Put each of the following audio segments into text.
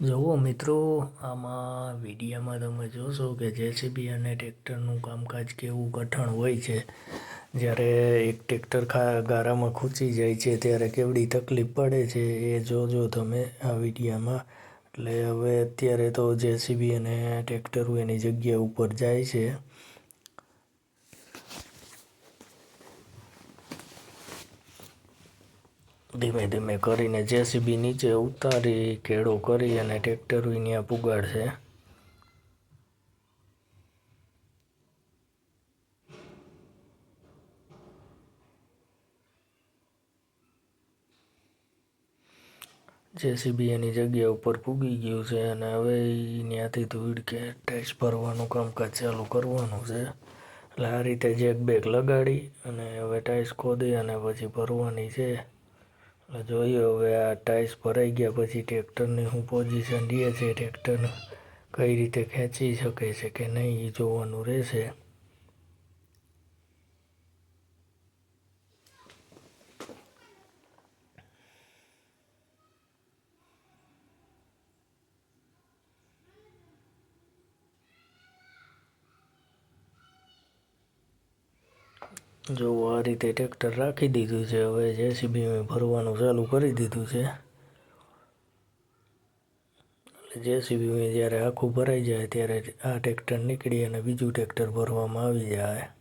જુઓ મિત્રો, આમાં વિડીયામાં તમે જોશો કે જેસીબી અને ટ્રેક્ટરનું કામકાજ કેવું કઠણ હોય છે. જ્યારે એક ટ્રેક્ટર ખા, ગારામાં ખૂંચી જાય છે, ત્યારે કેવડી તકલીફ પડે છે એ જોજો તમે આ વિડીયામાં. એટલે હવે અત્યારે તો જેસીબી અને ટ્રેક્ટર એની જગ્યા ઉપર જાય છે. ધીમે ધીમે કરીને જેસીબી નીચે ઉતારી, કેળો કરી અને ટ્રેક્ટર ત્યાં પુગાડશે. જેસીબી એની જગ્યા ઉપર પૂગી ગયું છે અને હવે ત્યાંથી ધૂળ કે ટેચ ભરવાનું કામકાજ ચાલુ કરવાનું છે. એટલે આ રીતે જેક બેગ લગાડી અને હવે ટાઈસ ખોદી અને પછી ભરવાની છે. જોઈએ હવે આ ટાઈસ ભરાઈ ગયા પછી ટ્રેક્ટરની શું પોઝિશન રહે છે, ટ્રેક્ટર કઈ રીતે ખેંચી શકે છે કે નહીં એ જોવાનું રહેશે. જો આ રીતે ટ્રેક્ટર રાખી દીધું છે, હવે જેસીબી ભરવાનું ચાલુ કરી દીધું છે. જેસીબી જેસીબી જ્યારે આખું ભરાઈ જાય ત્યારે આ ટ્રેક્ટર નીકળી અને બીજું ટ્રેક્ટર ભરવામાં આવી જાય.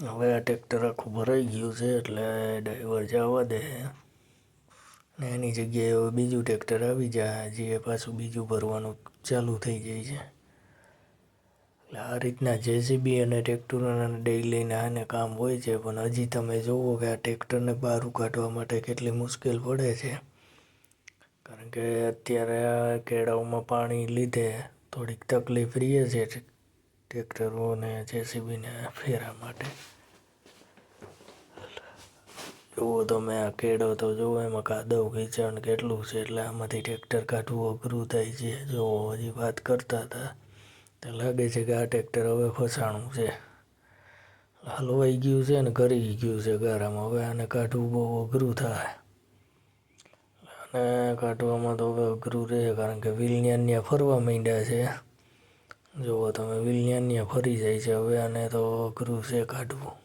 હવે આ ટ્રેક્ટર આખું ભરાઈ ગયું છે એટલે ડ્રાઈવર જવા દે. ને એની જગ્યાએ હવે બીજું ટ્રેક્ટર આવી જાય, જે પાછું બીજું ભરવાનું ચાલુ થઈ જાય છે. એટલે આ રીતના જેસીબી અને ટ્રેક્ટરોના ડેઈલીના આને કામ હોય છે, પણ હજી તમે જુઓ કે આ ટ્રેક્ટરને બહાર કાઢવા માટે કેટલી મુશ્કેલ પડે છે. કારણ કે અત્યારે આ કેળાઓમાં પાણી લીધે થોડીક તકલીફ રહે છે ટ્રેક્ટરોને જેસીબીને ફેરા માટે. જુઓ તમે આ કેડો તો જુઓ એમાં કાદવ કીચડ કેટલું છે એટલે આમાંથી ટ્રેક્ટર કાઢવું અઘરું થાય છે. જો હજી વાત કરતા હતા. તો લાગે છે કે આ ટ્રેક્ટર હવે ફસાણું છે. હલવાઈ ગયું છે ને કરી ગયું છે ગારામાં. હવે આને કાઢવું બહુ અઘરું થાય. અને કાઢવામાં તો હવે અઘરું રહે, કારણ કે વિલન્યાન ત્યાં ફરવા માંડ્યા છે. જુઓ તમે ત્યાં ફરી જાય છે હવે આને તો અઘરું છે કાઢવું.